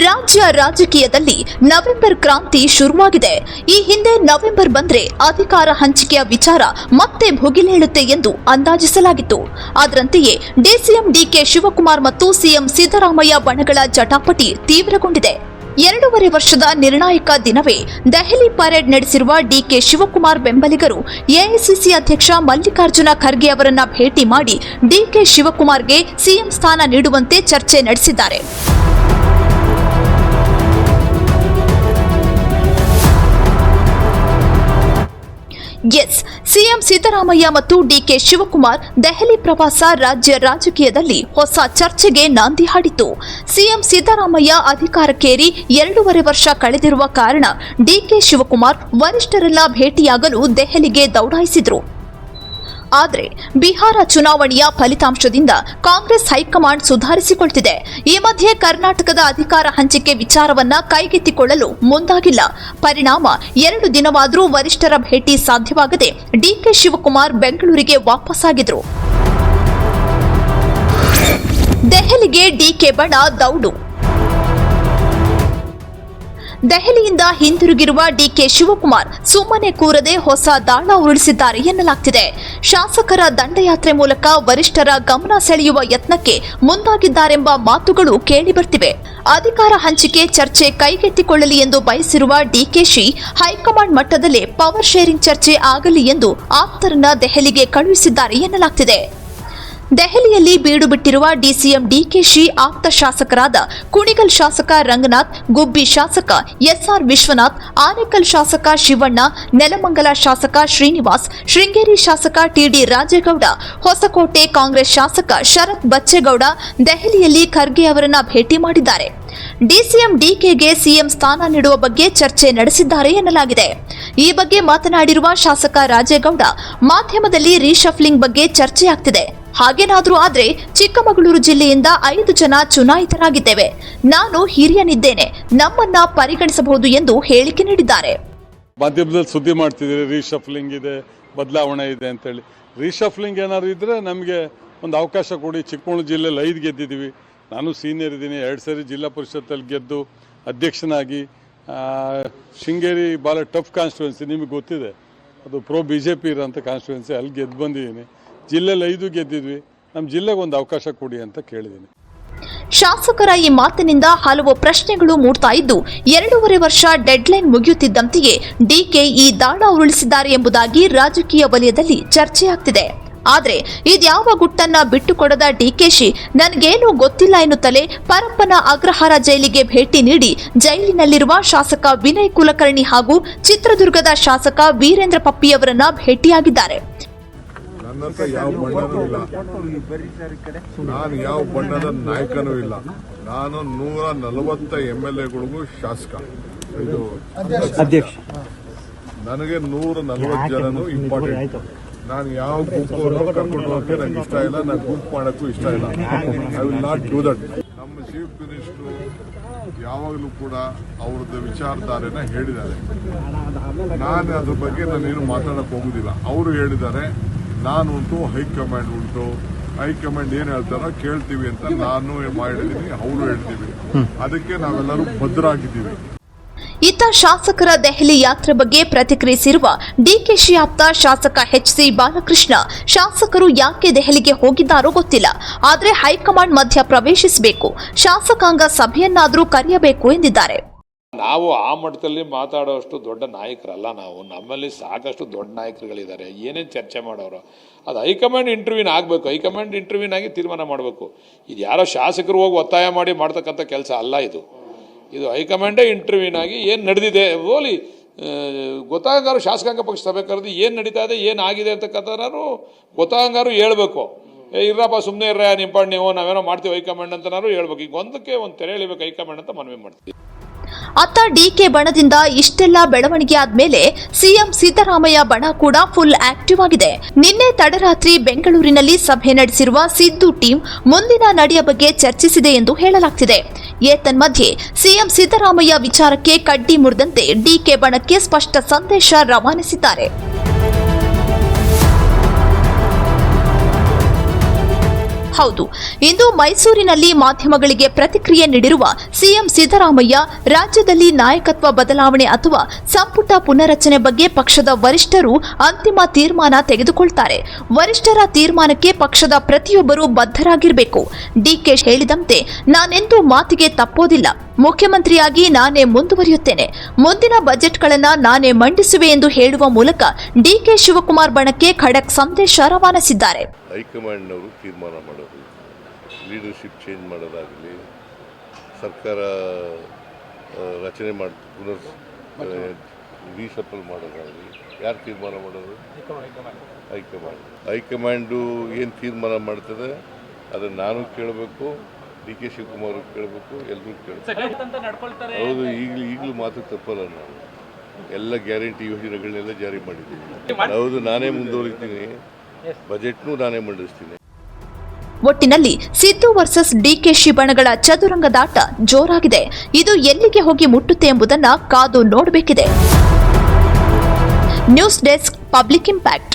ರಾಜ್ಯ ರಾಜಕೀಯದಲ್ಲಿ ನವೆಂಬರ್ ಕ್ರಾಂತಿ ಶುರುವಾಗಿದೆ. ಈ ಹಿಂದೆ ನವೆಂಬರ್ ಬಂದ್ರೆ ಅಧಿಕಾರ ಹಂಚಿಕೆಯ ವಿಚಾರ ಮತ್ತೆ ಭುಗಿಲೇಳುತ್ತೆ ಎಂದು ಅಂದಾಜಿಸಲಾಗಿತ್ತು. ಅದರಂತೆಯೇ ಡಿಸಿಎಂ ಡಿಕೆ ಶಿವಕುಮಾರ್ ಮತ್ತು ಸಿಎಂ ಸಿದ್ದರಾಮಯ್ಯ ಬಣಗಳ ಜಟಾಪಟಿ ತೀವ್ರಗೊಂಡಿದೆ. ಎರಡೂವರೆ ವರ್ಷದ ನಿರ್ಣಾಯಕ ದಿನವೇ ದೆಹಲಿ ಪರೇಡ್ ನಡೆಸಿರುವ ಡಿಕೆ ಶಿವಕುಮಾರ್ ಬೆಂಬಲಿಗರು ಎಐಸಿಸಿ ಅಧ್ಯಕ್ಷ ಮಲ್ಲಿಕಾರ್ಜುನ ಖರ್ಗೆ ಅವರನ್ನ ಭೇಟಿ ಮಾಡಿ ಡಿಕೆ ಶಿವಕುಮಾರ್ಗೆ ಸಿಎಂ ಸ್ಥಾನ ನೀಡುವಂತೆ ಚರ್ಚೆ ನಡೆಸಿದ್ದಾರೆ. ಎಸ್, ಸಿಎಂ ಸಿದ್ದರಾಮಯ್ಯ ಮತ್ತು ಡಿಕೆ ಶಿವಕುಮಾರ್ ದೆಹಲಿ ಪ್ರವಾಸ ರಾಜ್ಯ ರಾಜಕೀಯದಲ್ಲಿ ಹೊಸ ಚರ್ಚೆಗೆ ನಾಂದಿ ಹಾಡಿತು. ಸಿಎಂ ಸಿದ್ದರಾಮಯ್ಯ ಅಧಿಕಾರಕ್ಕೇರಿ ಎರಡೂವರೆ ವರ್ಷ ಕಳೆದಿರುವ ಕಾರಣ ಡಿಕೆ ಶಿವಕುಮಾರ್ ವರಿಷ್ಠರೆಲ್ಲ ಭೇಟಿಯಾಗಲು ದೆಹಲಿಗೆ ದೌಡಾಯಿಸಿದ್ರು. ಆದರೆ ಬಿಹಾರ ಚುನಾವಣೆಯ ಫಲಿತಾಂಶದಿಂದ ಕಾಂಗ್ರೆಸ್ ಹೈಕಮಾಂಡ್ ಸುಧಾರಿಸಿಕೊಳ್ತಿದೆ. ಈ ಮಧ್ಯೆ ಕರ್ನಾಟಕದ ಅಧಿಕಾರ ಹಂಚಿಕೆ ವಿಚಾರವನ್ನ ಕೈಗೆತ್ತಿಕೊಳ್ಳಲು ಮುಂದಾಗಿಲ್ಲ. ಪರಿಣಾಮ ಎರಡು ದಿನವಾದರೂ ವರಿಷ್ಠರ ಭೇಟಿ ಸಾಧ್ಯವಾಗದೆ ಡಿಕೆ ಶಿವಕುಮಾರ್ ಬೆಂಗಳೂರಿಗೆ ವಾಪಸ್ಸಾಗಿದ್ರು ದೆಹಲಿಗೆ ಡಿಕೆ ಬಣ ದೌಡು. ದೆಹಲಿಯಿಂದ ಹಿಂದಿರುಗಿರುವ ಡಿಕೆ ಶಿವಕುಮಾರ್ ಸುಮ್ಮನೆ ಕೂರದೆ ಹೊಸ ದಾಳ ಉರುಳಿಸಿದ್ದಾರೆ ಎನ್ನಲಾಗ್ತಿದೆ. ಶಾಸಕರ ದಂಡಯಾತ್ರೆ ಮೂಲಕ ವರಿಷ್ಠರ ಗಮನ ಸೆಳೆಯುವ ಯತ್ನಕ್ಕೆ ಮುಂದಾಗಿದ್ದಾರೆಂಬ ಮಾತುಗಳು ಕೇಳಿಬರ್ತಿವೆ. ಅಧಿಕಾರ ಹಂಚಿಕೆ ಚರ್ಚೆ ಕೈಗೆತ್ತಿಕೊಳ್ಳಲಿ ಎಂದು ಬಯಸಿರುವ ಡಿಕೆಶಿ ಹೈಕಮಾಂಡ್ ಮಟ್ಟದಲ್ಲೇ ಪವರ್ ಶೇರಿಂಗ್ ಚರ್ಚೆ ಆಗಲಿ ಎಂದು ಆಪ್ತರನ್ನ ದೆಹಲಿಗೆ ಕಳುಹಿಸಿದ್ದಾರೆ ಎನ್ನಲಾಗ್ತಿದೆ. ದೆಹಲಿಯಲ್ಲಿ ಬೀಡು ಬಿಟ್ಟಿರುವ ಡಿಸಿಎಂ ಡಿಕೆಶಿ ಆಪ್ತ ಶಾಸಕರಾದ ಕುಣಿಗಲ್ ಶಾಸಕ ರಂಗನಾಥ್, ಗುಬ್ಬಿ ಶಾಸಕ ಎಸ್ಆರ್ ವಿಶ್ವನಾಥ್, ಆನೇಕಲ್ ಶಾಸಕ ಶಿವಣ್ಣ, ನೆಲಮಂಗಲ ಶಾಸಕ ಶ್ರೀನಿವಾಸ್, ಶೃಂಗೇರಿ ಶಾಸಕ ಟಿಡಿ ರಾಜೇಗೌಡ, ಹೊಸಕೋಟೆ ಕಾಂಗ್ರೆಸ್ ಶಾಸಕ ಶರತ್ ಬಚ್ಚೇಗೌಡ ದೆಹಲಿಯಲ್ಲಿ ಖರ್ಗೆ ಅವರನ್ನ ಭೇಟಿ ಮಾಡಿದ್ದಾರೆ. ಡಿಸಿಎಂ ಡಿಕೆಗೆ ಸಿಎಂ ಸ್ಥಾನ ನೀಡುವ ಬಗ್ಗೆ ಚರ್ಚೆ ನಡೆಸಿದ್ದಾರೆ ಎನ್ನಲಾಗಿದೆ. ಈ ಬಗ್ಗೆ ಮಾತನಾಡಿರುವ ಶಾಸಕ ರಾಜೇಗೌಡ, ಮಾಧ್ಯಮದಲ್ಲಿ ರೀಶಫ್ಲಿಂಗ್ ಬಗ್ಗೆ ಚರ್ಚೆಯಾಗ್ತಿದೆ. ಹಾಗೇನಾದ್ರೂ ಆದ್ರೆ ಚಿಕ್ಕಮಗಳೂರು ಜಿಲ್ಲೆಯಿಂದ ಐದು ಜನ ಚುನಾಯಿತರಾಗಿದ್ದೇವೆ. ನಾನು ಹಿರಿಯನಿದ್ದೇನೆ. ನಮ್ಮನ್ನ ಪರಿಗಣಿಸಬಹುದು ಎಂದು ಹೇಳಿಕೆ ನೀಡಿದ್ದಾರೆ. ಮಾಧ್ಯಮದಲ್ಲಿ ಸುದ್ದಿ ಮಾಡ್ತಿದ್ದೀರಿ ರೀಶಫ್ಲಿಂಗ್ ಇದೆ, ಬದಲಾವಣೆ ಇದೆ ಅಂತೇಳಿ. ರೀಶಫ್ಲಿಂಗ್ ಏನಾದ್ರು ಇದ್ರೆ ನಮಗೆ ಒಂದು ಅವಕಾಶ ಕೊಡಿ. ಚಿಕ್ಕಮಗಳೂರು ಜಿಲ್ಲೆಯಲ್ಲಿ ಐದು ಗೆದ್ದಿದ್ದೀವಿ. ನಾನು ಸೀನಿಯರ್ ಇದ್ದೀನಿ. ಎರಡು ಸರಿ ಜಿಲ್ಲಾ ಪರಿಷತ್ತಲ್ಲಿ ಗೆದ್ದು ಅಧ್ಯಕ್ಷನಾಗಿ ಶೃಂಗೇರಿ ಭಾಳ ಟಫ್ ಕಾನ್ಸ್ಟಿಟ್ಯುವೆನ್ಸಿ ನಿಮಗೆ ಗೊತ್ತಿದೆ. ಅದು ಪ್ರೋ ಬಿ ಜೆ ಪಿ ಇರೋಂಥ ಕಾನ್ಸ್ಟಿಟ್ಯುವೆನ್ಸಿ ಅಲ್ಲಿ ಗೆದ್ದು ಬಂದಿದ್ದೀನಿ. ಜಿಲ್ಲೆಯಲ್ಲಿ ಐದು ಗೆದ್ದಿದ್ವಿ. ನಮ್ಮ ಜಿಲ್ಲೆಗೆ ಒಂದು ಅವಕಾಶ ಕೊಡಿ ಅಂತ ಕೇಳಿದ್ದೀನಿ ಶಾಸಕರ ಈ ಮಾತಿನಿಂದ ಹಲವು ಪ್ರಶ್ನೆಗಳು ಮೂಡ್ತಾ ಇದ್ದು, ಎರಡೂವರೆ ವರ್ಷ ಡೆಡ್ಲೈನ್ ಮುಗಿಯುತ್ತಿದ್ದಂತೆಯೇ ಡಿಕೆ ಈ ದಾಳ ಉರುಳಿಸಿದ್ದಾರೆ ಎಂಬುದಾಗಿ ರಾಜಕೀಯ ವಲಯದಲ್ಲಿ ಚರ್ಚೆಯಾಗ್ತಿದೆ ಆದರೆ, ಇದ್ಯಾವ ಗುಟ್ಟನ್ನ ಬಿಟ್ಟುಕೊಡದ ಡಿಕೆಶಿ ನನಗೇನು ಗೊತ್ತಿಲ್ಲ ಎನ್ನುತ್ತಲೇ ಪರಪ್ಪನ ಅಗ್ರಹಾರ ಜೈಲಿಗೆ ಭೇಟಿ ನೀಡಿ ಜೈಲಿನಲ್ಲಿರುವ ಶಾಸಕ ವಿನಯ್ ಕುಲಕರ್ಣಿ ಹಾಗೂ ಚಿತ್ರದುರ್ಗದ ಶಾಸಕ ವೀರೇಂದ್ರ ಪಪ್ಪಿಯವರನ್ನ ಭೇಟಿಯಾಗಿದ್ದಾರೆ. ನನ್ನ ಹತ್ರ ಯಾವ ಬಣ್ಣನೂ ಇಲ್ಲ. ನಾನು ಯಾವ ಬಣ್ಣದ ನಾಯಕನೂ ಇಲ್ಲ. ನಾನು ನೂರ ನಲವತ್ತ ಎಂ ಎಲ್ ಎಗಳಿಗೂ ಶಾಸಕ. ಇದು ಅಧ್ಯಕ್ಷ. ನನಗೆ ನೂರ ನಲವತ್ತು ಜನನು ಇಂಪಾರ್ಟೆಂಟ್ ನಾನು ಯಾವ ಗುಂಪು ಕರ್ಕೊಂಡು ಹೋಗಕ್ಕೆ ನಂಗೆ ಇಷ್ಟ ಇಲ್ಲ. ನಾನು ಗುಂಪು ಮಾಡೋಕ್ಕೂ ಇಷ್ಟ ಇಲ್ಲ. I will not do that ನಮ್ಮ ಚೀಫ್ ಮಿನಿಸ್ಟರ್ ಯಾವಾಗಲೂ ಕೂಡ ಅವ್ರದ್ದು ವಿಚಾರಧಾರೆನ ಹೇಳಿದ್ದಾರೆ. ನಾನು ಅದ್ರ ಬಗ್ಗೆ ನಾನೇನು ಮಾತಾಡಕ್ಕೆ ಹೋಗುದಿಲ್ಲ. ಅವರು ಹೇಳಿದ್ದಾರೆ ನಾನು ಉಂಟು, ಹೈಕಮಾಂಡ್ ಉಂಟು. ಹೈಕಮಾಂಡ್ ಏನ್ ಹೇಳ್ತಾರೋ ಕೇಳ್ತೀವಿ ಅಂತ ನಾನು ಮಾಡಿದೀನಿ ಅವರು ಹೇಳ್ತೀವಿ. ಅದಕ್ಕೆ ನಾವೆಲ್ಲರೂ ಭದ್ರಾಗಿದ್ದೀವಿ. ಇತ್ತ ಶಾಸಕರ ದೆಹಲಿ ಯಾತ್ರೆ ಬಗ್ಗೆ ಪ್ರತಿಕ್ರಿಯಿಸಿರುವ ಡಿಕೆಶಿ ಆಪ್ತ ಶಾಸಕ ಎಚ್ ಸಿ ಬಾಲಕೃಷ್ಣ, ಶಾಸಕರು ಯಾಕೆ ದೆಹಲಿಗೆ ಹೋಗಿದ್ದಾರೋ ಗೊತ್ತಿಲ್ಲ. ಆದರೆ ಹೈಕಮಾಂಡ್ ಮಧ್ಯ ಪ್ರವೇಶಿಸಬೇಕು. ಶಾಸಕಾಂಗ ಸಭೆಯನ್ನಾದರೂ ಕರೆಯಬೇಕು ಎಂದಿದ್ದಾರೆ. ನಾವು ಆ ಮಟ್ಟದಲ್ಲಿ ಮಾತಾಡೋಷ್ಟು ದೊಡ್ಡ ನಾಯಕರಲ್ಲ ನಾವು. ನಮ್ಮಲ್ಲಿ ಸಾಕಷ್ಟು ದೊಡ್ಡ ನಾಯಕರುಗಳಿದ್ದಾರೆ. ಏನೇನು ಚರ್ಚೆ ಮಾಡೋರು? ಅದು ಹೈಕಮಾಂಡ್ ಇಂಟರ್ವ್ಯೂನ್ ಆಗಬೇಕು. ಹೈಕಮಾಂಡ್ ಇಂಟರ್ವ್ಯೂನ್ ಆಗಿ ತೀರ್ಮಾನ ಮಾಡಬೇಕು. ಇದು ಯಾರೋ ಶಾಸಕರು ಹೋಗಿ ಒತ್ತಾಯ ಮಾಡಿ ಮಾಡ್ತಕ್ಕಂಥ ಕೆಲಸ ಅಲ್ಲ ಇದು. ಇದು ಹೈಕಮಾಂಡೇ ಇಂಟರ್ವ್ಯೂನ್ ಆಗಿ ಏನು ನಡೆದಿದೆ? ಓಲಿ ಗೊತ್ತಾಗಂಗಾರು ಶಾಸಕಾಂಗ ಪಕ್ಷ ಸಭೆ ಕರೆದು ಏನು ನಡೀತಾ ಇದೆ, ಏನು ಆಗಿದೆ ಗೊತ್ತಾಗಂಗಾರು ಹೇಳಬೇಕು. ಏ ಇರಪ್ಪ ಸುಮ್ಮನೆ ಇರ್ರ ನಿಂಪಾಡ್ ನೀವು ನಾವೇನೋ ಮಾಡ್ತೀವಿ ಹೈಕಮಾಂಡ್ ಅಂತನಾರು ಹೇಳ್ಬೇಕು. ಈಗ ಒಂದಕ್ಕೆ ಒಂದು ತೆರೆ ಎಳಿಬೇಕು ಹೈಕಮಾಂಡ್ ಅಂತ ಮನವಿ ಮಾಡ್ತೀವಿ. ಅತ್ತ ಡಿಕೆ ಬಣದಿಂದ ಇಷ್ಟೆಲ್ಲ ಬೆಳವಣಿಗೆ ಆದ್ಮೇಲೆ ಸಿಎಂ ಸಿದ್ದರಾಮಯ್ಯ ಬಣ ಕೂಡ ಫುಲ್ ಆಕ್ಟಿವ್ ಆಗಿದೆ. ನಿನ್ನೆ ತಡರಾತ್ರಿ ಬೆಂಗಳೂರಿನಲ್ಲಿ ಸಭೆ ನಡೆಸಿರುವ ಸಿದ್ದು ಟೀಮ್ ಮುಂದಿನ ನಡೆಯ ಬಗ್ಗೆ ಚರ್ಚಿಸಿದೆ ಎಂದು ಹೇಳಲಾಗ್ತಿದೆ. ಏತನ್ಮಧ್ಯೆ ಸಿಎಂ ಸಿದ್ದರಾಮಯ್ಯ ವಿಚಾರಕ್ಕೆ ಕಡ್ಡಿ ಮುರಿದಂತೆ ಡಿಕೆ ಬಣಕ್ಕೆ ಸ್ಪಷ್ಟ ಸಂದೇಶ ರವಾನಿಸಿದ್ದಾರೆ. ಹೌದು. ಇಂದು ಮೈಸೂರಿನಲ್ಲಿ ಮಾಧ್ಯಮಗಳಿಗೆ ಪ್ರತಿಕ್ರಿಯೆ ನೀಡಿರುವ ಸಿಎಂ ಸಿದ್ದರಾಮಯ್ಯ, ರಾಜ್ಯದಲ್ಲಿ ನಾಯಕತ್ವ ಬದಲಾವಣೆ ಅಥವಾ ಸಂಪುಟ ಪುನರಚನೆ ಬಗ್ಗೆ ಪಕ್ಷದ ವರಿಷ್ಠರು ಅಂತಿಮ ತೀರ್ಮಾನ ತೆಗೆದುಕೊಳ್ತಾರೆ. ವರಿಷ್ಠರ ತೀರ್ಮಾನಕ್ಕೆ ಪಕ್ಷದ ಪ್ರತಿಯೊಬ್ಬರೂ ಬದ್ಧರಾಗಿರಬೇಕು. ಡಿಕೆ ಹೇಳಿದಂತೆ ನಾನೆಂದೂ ಮಾತಿಗೆ ತಪ್ಪೋದಿಲ್ಲ. ಮುಖ್ಯಮಂತ್ರಿಯಾಗಿ ನಾನೇ ಮುಂದುವರಿಯುತ್ತೇನೆ. ಮುಂದಿನ ಬಜೆಟ್ಗಳನ್ನು ನಾನೇ ಮಂಡಿಸುವೆ ಎಂದು ಹೇಳುವ ಮೂಲಕ ಡಿಕೆ ಶಿವಕುಮಾರ್ ಬಣಕ್ಕೆ ಖಡಕ್ ಸಂದೇಶ ರವಾನಿಸಿದ್ದಾರೆ. ಹೈಕಮಾಂಡ್ನವರು ತೀರ್ಮಾನ ಮಾಡೋದು, ಲೀಡರ್ಶಿಪ್ ಚೇಂಜ್ ಮಾಡೋದಾಗಲಿ, ಸರ್ಕಾರ ರಚನೆ ಮಾಡಿ, ಪುನರ್ ರೀಸಫಲ್ ಮಾಡೋದಾಗಲಿ, ಯಾರು ತೀರ್ಮಾನ ಮಾಡೋದು? ಹೈಕಮಾಂಡ್. ಹೈಕಮಾಂಡು ಏನು ತೀರ್ಮಾನ ಮಾಡ್ತದೆ, ಅದನ್ನು ನಾನು ಕೇಳಬೇಕು. ಡಿ ಕೆ ಶಿವಕುಮಾರ್ ಕೇಳಬೇಕು ಎಲ್ಲರೂ ಕೇಳಬೇಕು. ಹೌದು ಈಗಲೂ ಈಗಲೂ ಮಾತು ತಪ್ಪಲ್ಲ ನಾನು ಎಲ್ಲ ಗ್ಯಾರಂಟಿ ಯೋಜನೆಗಳನ್ನೆಲ್ಲ ಜಾರಿ ಮಾಡಿದ್ದೀನಿ ಹೌದು ನಾನೇ ಮುಂದುವರಿತೀನಿ. ಬಜೆಟ್ನೂ ನಾನೇ ಮಂಡಿಸ್ತೀನಿ. ಒಟ್ಟಿನಲ್ಲಿ ಸಿದ್ದು ವರ್ಸಸ್ ಡಿಕೆಶಿ ಬಣಗಳ ಚದುರಂಗದಾಟ ಜೋರಾಗಿದೆ. ಇದು ಎಲ್ಲಿಗೆ ಹೋಗಿ ಮುಟ್ಟುತ್ತೆ ಎಂಬುದನ್ನ ಕಾದು ನೋಡಬೇಕಿದೆ. News desk public impact.